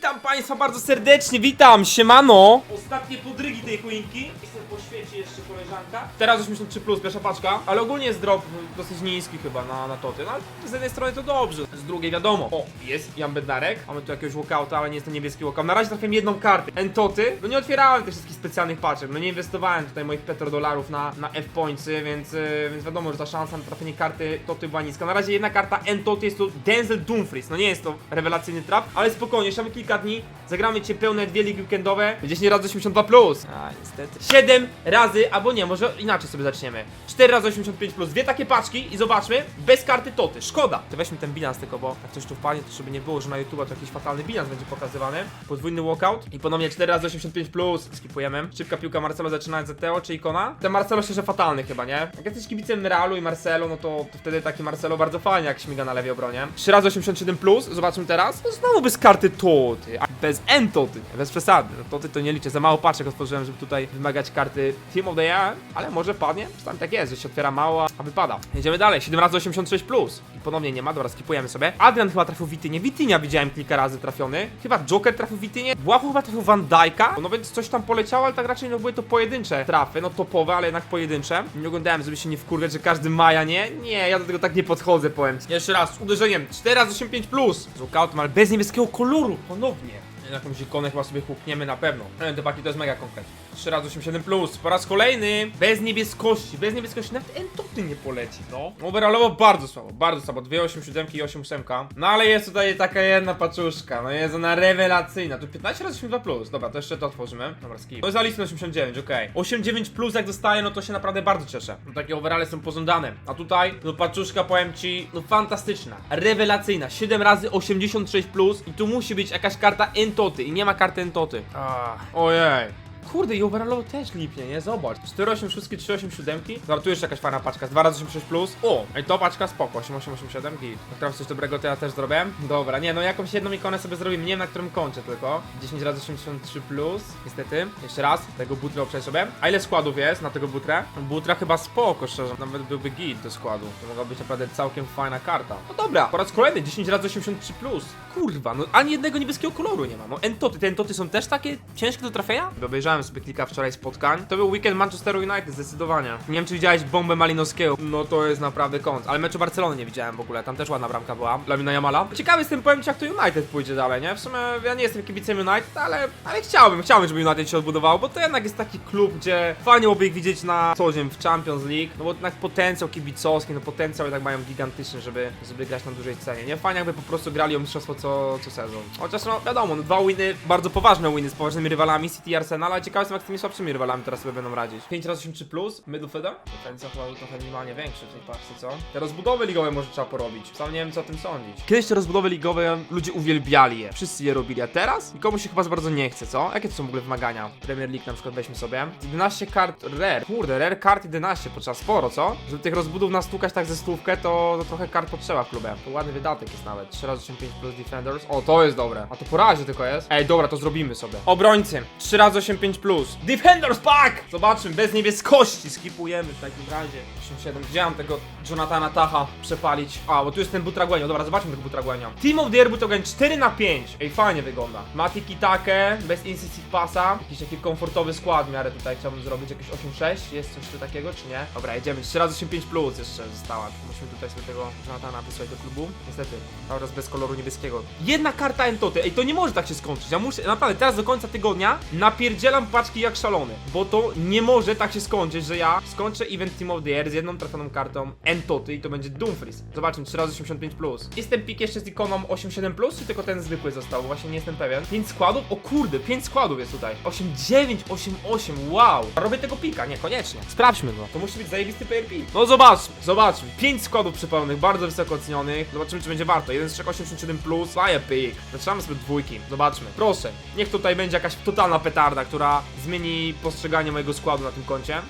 Witam Państwa bardzo serdecznie, witam, siemano! Ostatnie podrygi tej choinki. Jestem po świecie jeszcze koleżanka. Teraz 83 plus, pierwsza paczka, ale ogólnie jest drop dosyć niski chyba na, na toty. No ale z jednej strony to dobrze, z drugiej wiadomo. O, jest Jan Bednarek, mamy tu jakiegoś walkouta, ale nie jest to niebieski walkout. Na razie trafiłem jedną kartę. Entoty, no nie otwierałem tych wszystkich specjalnych paczek, no nie inwestowałem tutaj moich petrodolarów na, na F-pointsy, więc, yy, więc wiadomo, że ta szansa na trafienie karty toty była niska. Na razie jedna karta Entoty jest to Denzel Dumfries, no nie jest to rewelacyjny trap, ale spokojnie, jeszcze mamy kilka dni, zagramy cię pełne dwie ligi weekendowe, 10 razy 82 plus. A, niestety. 7 razy, albo nie, może inaczej sobie zaczniemy. 4 razy 85 plus, dwie takie paczki i zobaczmy, bez karty toty, szkoda. To weźmy ten bilans tylko, bo jak coś tu wpadnie, to żeby nie było, że na YouTube to jakiś fatalny bilans będzie pokazywany. Podwójny walkout i ponownie 4 razy 85 plus, skipujemy. Szybka piłka Marcelo zaczynając za Teo czy Ikona. Ten Marcelo szczerze fatalny chyba, nie? Jak jesteś kibicem Realu i Marcelo, no to, to wtedy taki Marcelo bardzo fajnie jak śmiga na lewej obronie. 3 razy 87 plus, zobaczmy teraz. No znowu bez karty toty, a bez N toty, bez przesady. No toty to nie liczę, za mało paczek otworzyłem, żeby tutaj wymagać karty Team of the Year, ale może padnie. Czasami tak jest, że się otwiera mało, a wypada. Jedziemy dalej, 7 razy 86 plus. I ponownie nie ma, dobra, skipujemy sobie. Adrian chyba trafił Witynie, Witynia widziałem kilka razy trafiony. Chyba Joker trafił Witynie, Błachu chyba trafił Van Dijk'a. No więc coś tam poleciało, ale tak raczej no były to pojedyncze trafy, no topowe, ale jednak pojedyncze. Nie oglądałem, żeby się nie wkurwiać, że każdy Maja, nie? Nie, ja do tego tak nie podchodzę, powiem. Jeszcze raz, uderzeniem, 4 razy 85 plus. Z walkoutem, ale bez niebieskiego koloru, ponownie. Jakąś ikonę chyba sobie hukniemy na pewno. E, Te paki to jest mega konkret. 3 razy 87 plus. Po raz kolejny. Bez niebieskości. Bez niebieskości. Nawet entoty nie poleci, no. Overallowo bardzo słabo. Bardzo słabo. 2 87 i 88. No ale jest tutaj taka jedna paczuszka. No jest ona rewelacyjna. Tu 15 razy 82 plus. Dobra, to jeszcze to otworzymy. Dobra, skip. To jest Alice 89, okej. 89 plus jak dostaję, no to się naprawdę bardzo cieszę. No takie overale są pożądane. A tutaj, no paczuszka powiem ci, no fantastyczna. Rewelacyjna. 7 razy 86 plus. I tu musi być jakaś karta entoty. I nie ma karty entoty. Ah, ojej. Kurde, i overallowo też lipnie, nie? Zobacz. 486, 387. Dobra, tu jeszcze jakaś fajna paczka. 2 razy 86 plus. O, i to paczka spoko. 8887 git. Jak teraz coś dobrego to ja też zrobię. Dobra, nie, no jakąś jedną ikonę sobie zrobimy. Nie wiem na którym kończę tylko. 10 razy 83 plus. Niestety. Jeszcze raz. Tego butra przejść sobie. A ile składów jest na tego butrę? Butra chyba spoko, szczerze. Nawet byłby git do składu. To mogła być naprawdę całkiem fajna karta. No dobra, po raz kolejny 10 razy 83 plus. Kurwa, no ani jednego niebieskiego koloru nie ma. No entoty, te entoty są też takie ciężkie do trafienia? Obejrzałem sobie kilka wczoraj spotkań. To był weekend Manchester United, zdecydowanie. Nie wiem, czy widziałeś bombę Malinowskiego. No to jest naprawdę kąt. Ale meczu Barcelony nie widziałem w ogóle. Tam też ładna bramka była. Dla Mina Jamala. Ciekawy jestem, powiem ci, jak to United pójdzie dalej, nie? W sumie ja nie jestem kibicem United, ale, ale chciałbym, chciałbym, żeby United się odbudowało, bo to jednak jest taki klub, gdzie fajnie byłoby ich widzieć na co dzień w Champions League. No bo jednak potencjał kibicowski, no potencjał jednak mają gigantyczny, żeby, żeby grać na dużej scenie, nie? Fajnie jakby po prostu grali o mistrzostwo co, co sezon. Chociaż no wiadomo, no, dwa winy, bardzo poważne winy z poważnymi rywalami, City i Arsenal, ciekawe jak z tymi słabszymi rywalami teraz sobie będą radzić. 5 razy 83 plus, Midfielder? Potencjał chyba trochę minimalnie większy w tej paczce, co? Te rozbudowy ligowe może trzeba porobić. Sam nie wiem co o tym sądzić. Kiedyś te rozbudowy ligowe ludzie uwielbiali je. Wszyscy je robili, a teraz? Nikomu się chyba za bardzo nie chce, co? Jakie to są w ogóle wymagania? Premier League na przykład weźmy sobie. 11 kart rare. Kurde, rare kart 11, potrzeba sporo, co? Żeby tych rozbudów nastukać tak ze stówkę, to, to trochę kart potrzeba w klubie. To ładny wydatek jest nawet. 3 razy 85 plus defenders. O, to jest dobre. A to po razie tylko jest. Ej, dobra, to zrobimy sobie. Obrońcy. 3 razy 85 plus. Defenders pack! Zobaczmy, bez niebieskości. Skipujemy w takim razie. 87. Chciałem tego Jonathana Taha przepalić. A, bo tu jest ten Butraguenio. Dobra, zobaczmy tego Butraguenio. Team of the Year Butraguenio 4 na 5. Ej, fajnie wygląda. Mati Kitake, bez Incisive Passa. Jakiś taki komfortowy skład w miarę tutaj chciałbym zrobić. Jakieś 8-6. Jest coś tu takiego, czy nie? Dobra, jedziemy. 3 razy 85 plus jeszcze została. Musimy tutaj sobie tego Jonathana wysłać do klubu. Niestety, teraz bez koloru niebieskiego. Jedna karta Entoty. Ej, to nie może tak się skończyć. Ja muszę, naprawdę, teraz do końca tygodnia napierdzielam paczki jak szalony. Bo to nie może tak się skończyć, że ja skończę event Team of the Year z jedną trafioną kartą Entoty i to będzie Dumfries. Zobaczmy, 3 razy 85 plus. Jest ten pik jeszcze z ikoną 87 plus, czy tylko ten zwykły został? Właśnie nie jestem pewien. 5 składów? O kurde, 5 składów jest tutaj. 89, 88, wow. Robię tego pika, nie, koniecznie. Sprawdźmy go. To musi być zajebisty PRP. No zobaczmy, zobaczmy. 5 składów przypalonych, bardzo wysoko ocenionych. Zobaczymy, czy będzie warto. 1 z 3, 87 plus, fire pick. Zaczynamy sobie dwójki. Zobaczmy. Proszę, niech tutaj będzie jakaś totalna petarda, która zmieni postrzeganie mojego składu na tym koncie.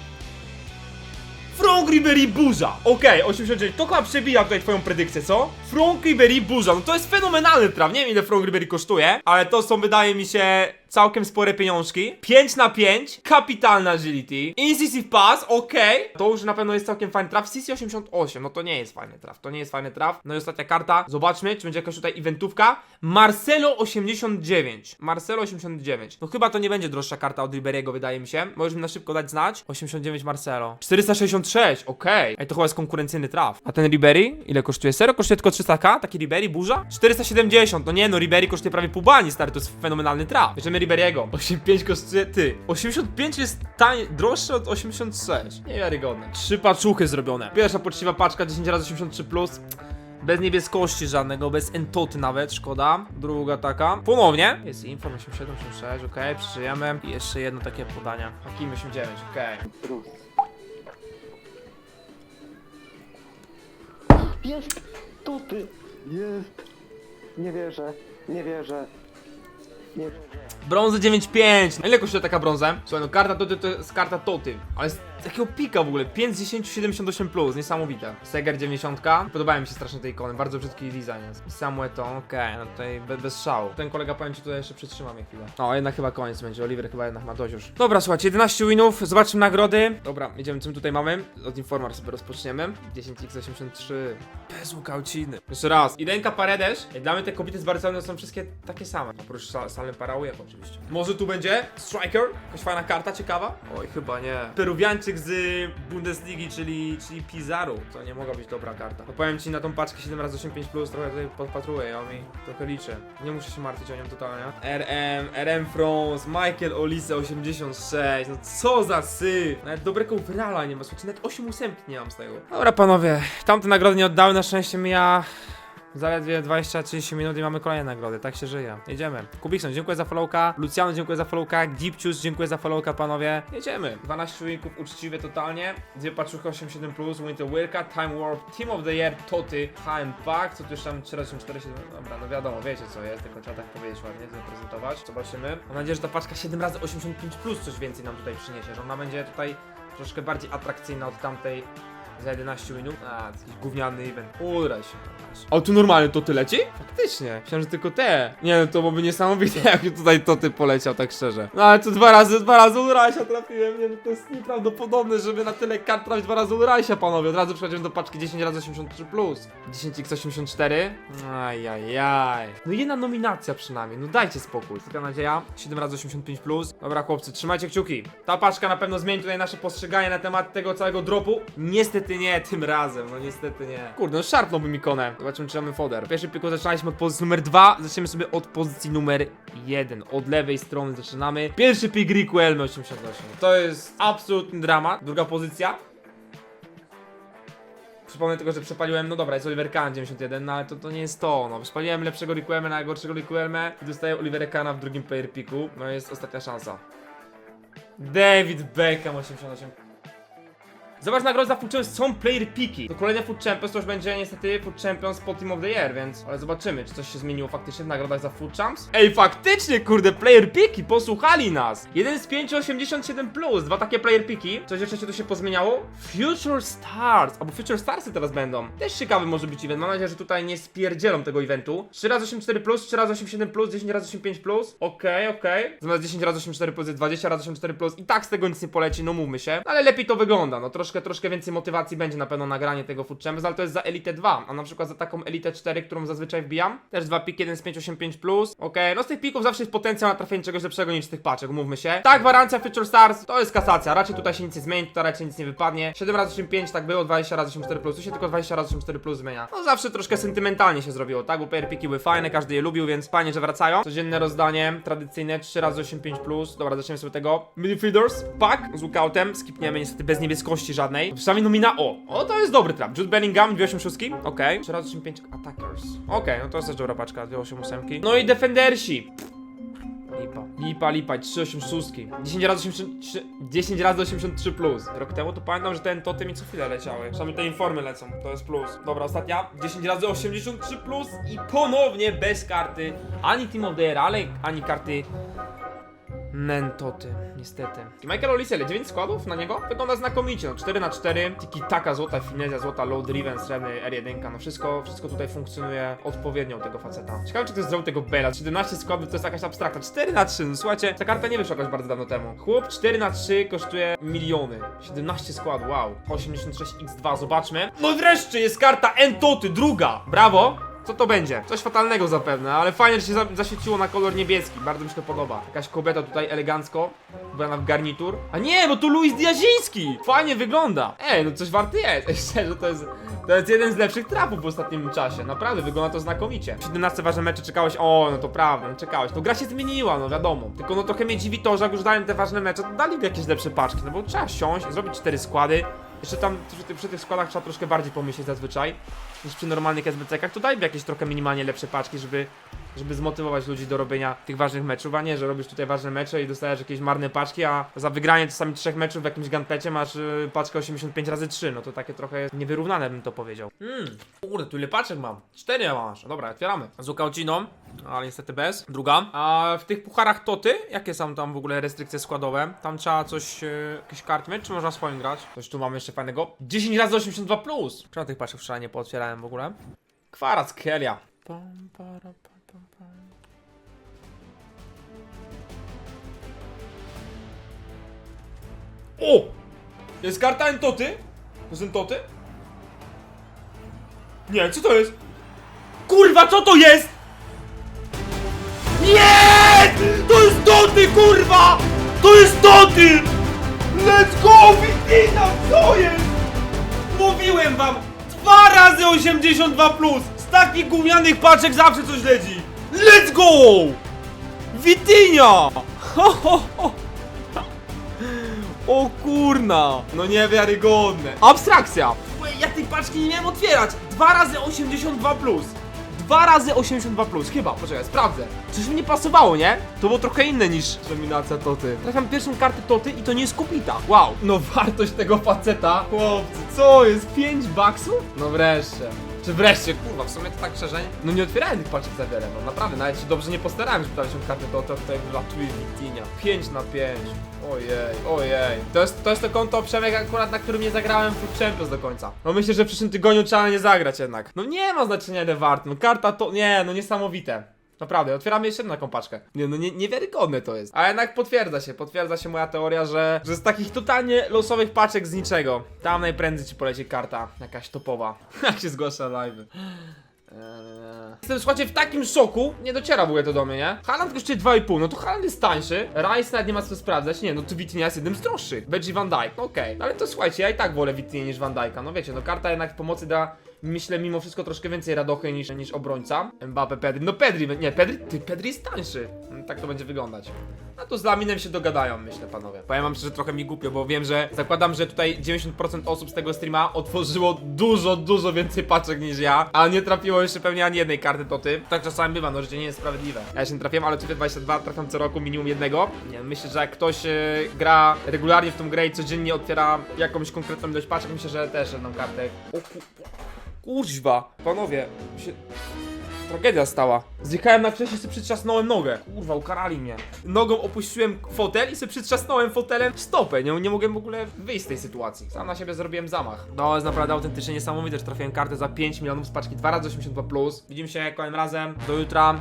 Frank Ribery burza! Okej, 89. To chyba przebija tutaj twoją predykcję, co? Frank Ribery burza. No to jest fenomenalny traf. Nie wiem ile Frank Ribery kosztuje, ale to są wydaje mi się całkiem spore pieniążki. 5 na 5, kapitalna agility. Incisive pass, okej. To już na pewno jest całkiem fajny traf. CC 88, no to nie jest fajny traf, to nie jest fajny traf. No i ostatnia karta, zobaczmy, czy będzie jakaś tutaj eventówka. Marcelo 89. Marcelo 89. No chyba to nie będzie droższa karta od Riberiego, wydaje mi się. Możesz mi na szybko dać znać. 89 Marcelo. 466, okej. Ej, to chyba jest konkurencyjny traf. A ten Ribery, ile kosztuje? Serio? Kosztuje tylko 300k? Taki Ribery, burza? 470, no nie no, Ribery kosztuje prawie pół bani, stary, to jest fenomenalny traf. Bierzemy Riberiego. 85 kosztuje, ty. 85 jest taniej, droższe od 86. Niewiarygodne. Trzy paczuchy zrobione. Pierwsza poczciwa paczka 10 razy 83 plus. Bez niebieskości żadnego, bez entoty nawet, szkoda. Druga taka. Ponownie. Jest info 8786, okej, przeżyjemy. I jeszcze jedno takie podanie. Hakim 89, okej. Jest! Tu ty! Jest! Nie wierzę, nie wierzę. Nie wierzę. Brązy 9.5. Na ile kosztuje taka brąza? Słuchaj, no karta Toty to jest karta Toty. Ale z takiego pika w ogóle. 5 z 10, 78 plus. Niesamowite. Seger 90. Podobają mi się strasznie te ikony. Bardzo brzydki design jest. Samueton, okej, no tutaj be, bez szału. Ten kolega powiem ci tutaj jeszcze przytrzymam je chwilę. O, jednak chyba koniec będzie. Oliver chyba jednak ma dość już. Dobra, słuchajcie, 11 winów. Zobaczmy nagrody. Dobra, idziemy czym tutaj mamy. Od Informar sobie rozpoczniemy. 10x83. Bez łukauciny. Jeszcze raz. Idenka Paredes. Dla mnie te kobiety z Barcelony są wszystkie takie same. Oprócz Sa- Salem Paraujek oczywiście. Może tu będzie Striker? Jakaś fajna karta, ciekawa? Oj, chyba nie. Peruwiańczyk z Bundesligi, czyli, czyli Pizarro. To nie mogła być dobra karta. No powiem ci na tą paczkę 7x85 plus trochę tutaj podpatruję, ja mi trochę liczę. Nie muszę się martwić o nią totalnie. RM, RM France, Michael Olise 86. No co za syf. Nawet dobrego overalla nie ma, słuchajcie, nawet 8 ósemki nie mam z tego. Dobra panowie, tamte nagrody nie oddały, na szczęście mija Zaledwie 20-30 minut i mamy kolejne nagrody, tak się żyje. Jedziemy. Kubikson, dziękuję za followka. Luciano, dziękuję za followka. Gipcius, dziękuję za followka, panowie. Jedziemy. 12 winków uczciwie totalnie. Dwie paczuchy 87+, plus, Winter Wilka, Time Warp, Team of the Year, Toty, Time Pack, co tu już tam 3 razy 4 7 Dobra, no wiadomo, wiecie co jest, tylko trzeba tak powiedzieć ładnie, zaprezentować. Zobaczymy. Mam nadzieję, że ta paczka 7 razy 85 plus coś więcej nam tutaj przyniesie, że ona będzie tutaj troszkę bardziej atrakcyjna od tamtej za 11 minut. A, jakiś gówniany event. Udraj się. A tu normalnie to ty leci? Faktycznie. Myślałem, że tylko te. Nie no, to byłoby niesamowite, jak tutaj to ty poleciał, tak szczerze. No ale to dwa razy, dwa razy Ulrasia trafiłem. Nie, no to jest nieprawdopodobne, żeby na tyle kart trafić dwa razy Ulrasia, panowie. Od razu przechodzimy do paczki 10 razy 83 plus. 10x84. Ajajaj. No jedna nominacja przynajmniej. No dajcie spokój. Taka nadzieja. 7 razy 85 plus. Dobra, chłopcy, trzymajcie kciuki. Ta paczka na pewno zmieni tutaj nasze postrzeganie na temat tego całego dropu. Niestety nie tym razem, no niestety nie. Kurde, no szarpnąłbym ikonę. Zobaczymy, czy mamy foder. W pierwszym piku zaczynaliśmy od pozycji numer 2. Zaczniemy sobie od pozycji numer 1. Od lewej strony zaczynamy. Pierwszy pik Riku Elmy 88. To jest absolutny dramat. Druga pozycja. Przypomnę tylko, że przepaliłem, no dobra, jest Oliver Kahn 91, no ale to, to nie jest to, no. Przepaliłem lepszego Rikuelmę na gorszego Rikuelmę i dostaję Oliver Kahna w drugim player piku. No jest ostatnia szansa. David Beckham 88. Zobacz nagrody za Food Champions są player piki. To kolejne Food Champions to już będzie niestety Food Champions po Team of the Year, więc... Ale zobaczymy, czy coś się zmieniło faktycznie w nagrodach za Food Champs. Ej, faktycznie, kurde, player piki, posłuchali nas. Jeden z 5,87+, plus, dwa takie player piki. Coś jeszcze się tu się pozmieniało? Future Stars, albo Future Starsy teraz będą. Też ciekawy może być event, mam nadzieję, że tutaj nie spierdzielą tego eventu. 3 razy 84 plus, 3 razy 87 plus, 10 razy 85 plus. Okej, okej. Zamiast 10 razy 84 plus jest 20 razy 84 plus i tak z tego nic nie poleci, no mówmy się. Ale lepiej to wygląda, no troszkę, troszkę więcej motywacji będzie na pewno nagranie tego Food Champions, ale to jest za Elite 2, a na przykład za taką Elite 4, którą zazwyczaj wbijam, też dwa piki, jeden z 585 plus. Okej, no z tych pików zawsze jest potencjał na trafienie czegoś lepszego niż z tych paczek, mówmy się. Ta gwarancja Future Stars to jest kasacja, raczej tutaj się nic nie zmieni, tutaj raczej nic nie wypadnie. 7 razy 85 tak było, 20 razy 84 plus, tu się tylko 20 razy 84 plus zmienia. No zawsze troszkę sentymentalnie się zrobiło, tak? Bo player piki były fajne, każdy je lubił, więc fajnie, że wracają. Codzienne rozdanie, tradycyjne 3 razy 85 plus. Dobra, zaczniemy sobie tego. Midfielders, pack z lookoutem, skipniemy niestety bez niebieskości żadnej. Przynajmniej nomina o. O, to jest dobry trap. Jude Bellingham, 286. Okej. 3 razy 85 attackers. Okej, no to jest też dobra paczka, 288. No i defendersi. Lipa. Lipa, lipa, 386. 10 razy 83, 10 razy 83 plus. Rok temu to pamiętam, że ten toty mi co chwilę leciały. Przynajmniej te informy lecą, to jest plus. Dobra, ostatnia. 10 razy 83 plus i ponownie bez karty ani Team of the Year, ale ani karty Nentoty, niestety. Michael Olisele, 9 składów na niego? Wygląda znakomicie, no 4 na 4 Tiki taka złota finezja, złota low driven, srebrny R1, no wszystko, wszystko tutaj funkcjonuje odpowiednio tego faceta. Ciekawe czy to jest zrobił tego Bela, 17 składów to jest jakaś abstrakta, 4 na 3 no słuchajcie, ta karta nie wyszła jakoś bardzo dawno temu. Chłop 4 na 3 kosztuje miliony, 17 składów, wow. 86x2, zobaczmy. No i wreszcie jest karta Entoty, druga, brawo! Co to będzie? Coś fatalnego zapewne, ale fajnie, że się za zaświeciło na kolor niebieski. Bardzo mi się to podoba. Jakaś kobieta tutaj elegancko, ubrana w garnitur. A nie, bo tu Luis Diaziński! Fajnie wygląda. Ej, no coś warty jest. Ej, szczerze, to jest, to jest jeden z lepszych trapów w ostatnim czasie. Naprawdę, wygląda to znakomicie. W 17 ważne mecze czekałeś, o, no to prawda, no czekałeś. No gra się zmieniła, no wiadomo. Tylko no trochę mnie dziwi to, że jak już dałem te ważne mecze, to dali jakieś lepsze paczki. No bo trzeba siąść, zrobić cztery składy. Jeszcze tam przy tych składach trzeba troszkę bardziej pomyśleć zazwyczaj niż przy normalnych SBC-kach, to dajmy jakieś trochę minimalnie lepsze paczki, żeby, żeby zmotywować ludzi do robienia tych ważnych meczów, a nie, że robisz tutaj ważne mecze i dostajesz jakieś marne paczki, a za wygranie czasami trzech meczów w jakimś gunpecie masz y, paczkę 85 razy 3, no to takie trochę niewyrównane bym to powiedział. Mmm, kurde, tu ile paczek mam? Cztery masz, dobra, otwieramy. Z Ukałciną, ale niestety bez. Druga. A w tych pucharach Toty, jakie są tam w ogóle restrykcje składowe? Tam trzeba coś, e, jakieś karty mieć, czy można swoim grać? Coś tu mamy jeszcze fajnego. 10 razy 82 plus. Czemu tych paczek wczoraj nie pootwierałem w ogóle? Kwarat Kelia. Pam, para, pam, pam, pam. O! Jest karta Entoty? To jest Entoty? Nie, co to jest? Kurwa, co to jest? Nie! To jest Toty, kurwa! To jest Toty! Let's go, Witina, co jest? Mówiłem wam! Dwa razy 82 plus! Z takich gównianych paczek zawsze coś leci! Let's go! Witinia! Ho, ho, ho. O kurna! No niewiarygodne! Abstrakcja! Ja tej paczki nie miałem otwierać! Dwa razy 82 plus! Dwa razy 82 plus, chyba, poczekaj, sprawdzę. Coś mi nie pasowało, nie? To było trochę inne niż dominacja Toty. Trafiam pierwszą kartę Toty i to nie jest kupita. Wow. No wartość tego faceta. Chłopcy, co jest? 5 baksów? No wreszcie. Czy wreszcie, kurwa, w sumie to tak szczerze, no nie otwierałem tych paczek za wiele, no naprawdę, nawet się dobrze nie postarałem, żeby trafić kartę Toty, to tutaj wylatuje Witinia. 5 na 5. Ojej, ojej. To jest, to jest to konto Przemek akurat, na którym nie zagrałem Food Champions do końca. No myślę, że w przyszłym tygodniu trzeba nie zagrać jednak. No nie ma znaczenia ile wart, no karta to, nie, no niesamowite. Naprawdę, otwieramy jeszcze jedną taką paczkę. Nie, no nie, niewiarygodne to jest. A jednak potwierdza się, potwierdza się moja teoria, że, że z takich totalnie losowych paczek z niczego, tam najprędzej ci poleci karta jakaś topowa. Jak się zgłasza live. Eee. Jestem, słuchajcie, w takim szoku, nie dociera w ogóle to do mnie, nie? Haaland kosztuje 2,5, no to Haaland jest tańszy, Rice nawet nie ma co sprawdzać, nie, no to Vitinha jest jednym z droższych, Benji Van Dijk, no okej, no ale to słuchajcie, ja i tak wolę Vitinha niż Van Dijk'a, no wiecie, no karta jednak w pomocy da, myślę, mimo wszystko troszkę więcej radochy niż, niż obrońca, Mbappe, Pedri, no Pedri, nie, Pedri, ty, Pedri jest tańszy, Mm, tak to będzie wyglądać. No to z Laminem się dogadają, myślę, panowie. Powiem wam szczerze, trochę mi głupio, bo wiem, że zakładam, że tutaj 90% osób z tego streama otworzyło dużo, dużo więcej paczek niż ja, a nie trafiło jeszcze pewnie ani jednej karty Toty. Tak czasami bywa, no życie nie jest sprawiedliwe. Ja się nie trafiłem, ale tutaj 22 trafiam co roku minimum jednego. Nie, myślę, że jak ktoś e, gra regularnie w tą grę i codziennie otwiera jakąś konkretną ilość paczek, myślę, że też jedną kartę. O. Kurźwa, panowie, się... Tragedia stała. Zjechałem na krześle i sobie przytrzasnąłem nogę. Kurwa, ukarali mnie. Nogą opuściłem fotel i sobie przytrzasnąłem fotelem stopę. Nie, nie mogłem w ogóle wyjść z tej sytuacji. Sam na siebie zrobiłem zamach. No, jest naprawdę autentycznie niesamowite, że trafiłem kartę za 5 milionów z paczki 2 razy 82 plus. Widzimy się kolejnym razem. Do jutra.